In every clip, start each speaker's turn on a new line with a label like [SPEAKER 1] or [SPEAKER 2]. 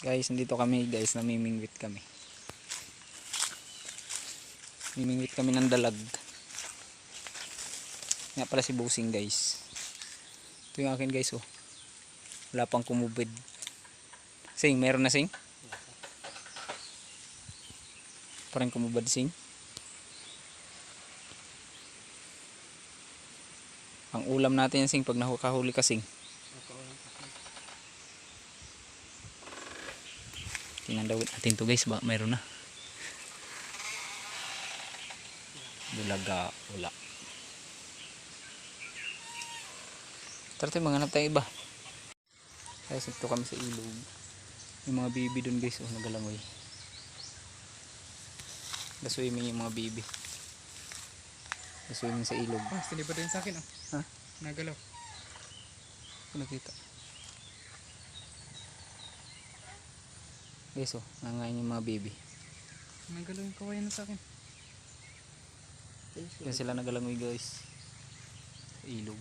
[SPEAKER 1] Guys, nandito kami guys, namimingwit kami. Mimingwit kami ng dalag. Nga pala si Busing guys. Ito yung akin guys oh. Wala pang kumubid. Sing, meron na sing? Parang kumubad sing. Ang ulam natin sing pag nakahuli ka sing. Tinandawit natin to guys, ba mayroon na. Bulaga, wala. Tara tayo, maghanap tayo iba. Guys, ito kami sa ilog. Yung mga bibi dun guys, oh, nagalangoy. Gaswimming yung mga bibi. Gaswimming sa ilog.
[SPEAKER 2] Ah, sinibad din sa akin ah.
[SPEAKER 1] Ha?
[SPEAKER 2] Nagalaw.
[SPEAKER 1] Nakita. Guys, oh, nangain yung mga bibi.
[SPEAKER 2] Nagalaw yung kawayan na sa akin.
[SPEAKER 1] Yan sila nagalangoy guys. Ilog.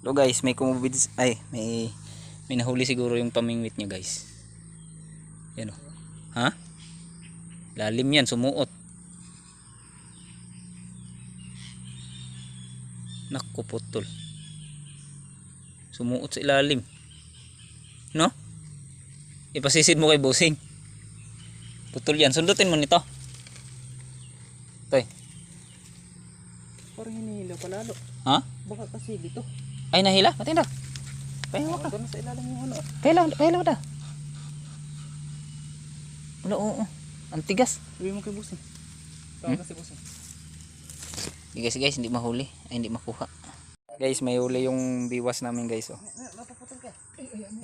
[SPEAKER 1] So guys, may kumubid ay may may nahuli siguro yung pamingwit niya guys. Yan oh. Ha? Lalim yan, sumuot. Naku putol. Sumuot sa ilalim. No? Ipasisid mo kay Busing. Putol yan. Sundutin mo nito. Tay.
[SPEAKER 2] Parang hinihila palalo.
[SPEAKER 1] Ha?
[SPEAKER 2] Baka kasi dito.
[SPEAKER 1] Ay, nahila. Matinda. Pahinga ka.
[SPEAKER 2] Doon sa ilalim yung ano. ah.
[SPEAKER 1] Kailan, kailan da. Wala, oo. oo. Ang tigas.
[SPEAKER 2] Sabi mo kay Busing. Tawag na si Busing.
[SPEAKER 1] Hindi guys, guys, hindi mahuli. Ay, hindi makuha. Guys, may huli yung biwas namin guys, oh.
[SPEAKER 2] Ka.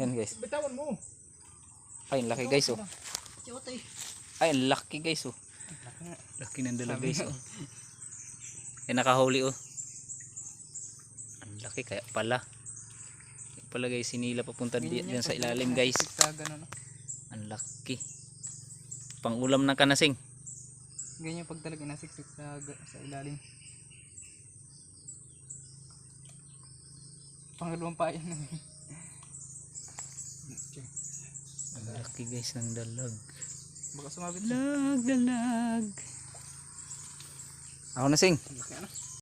[SPEAKER 1] Yan guys.
[SPEAKER 2] Bitawan mo.
[SPEAKER 1] Ay, ang laki guys, oh. Ay, ang laki guys, oh. Laki ng dala guys, oh. Ay, nakahuli, oh. Ang laki, kaya pala. Kaya pala guys, sinila papunta di, dyan sa ilalim guys. Ang laki. Pang ulam ng kanasing.
[SPEAKER 2] Ganyan pag talaga nasiksik sa, sa ilalim. Pangalawang pa yan.
[SPEAKER 1] Ang laki guys ng dalag.
[SPEAKER 2] Baka sumabit.
[SPEAKER 1] Dalag, dalag. Ako na sing.
[SPEAKER 2] Laki ano.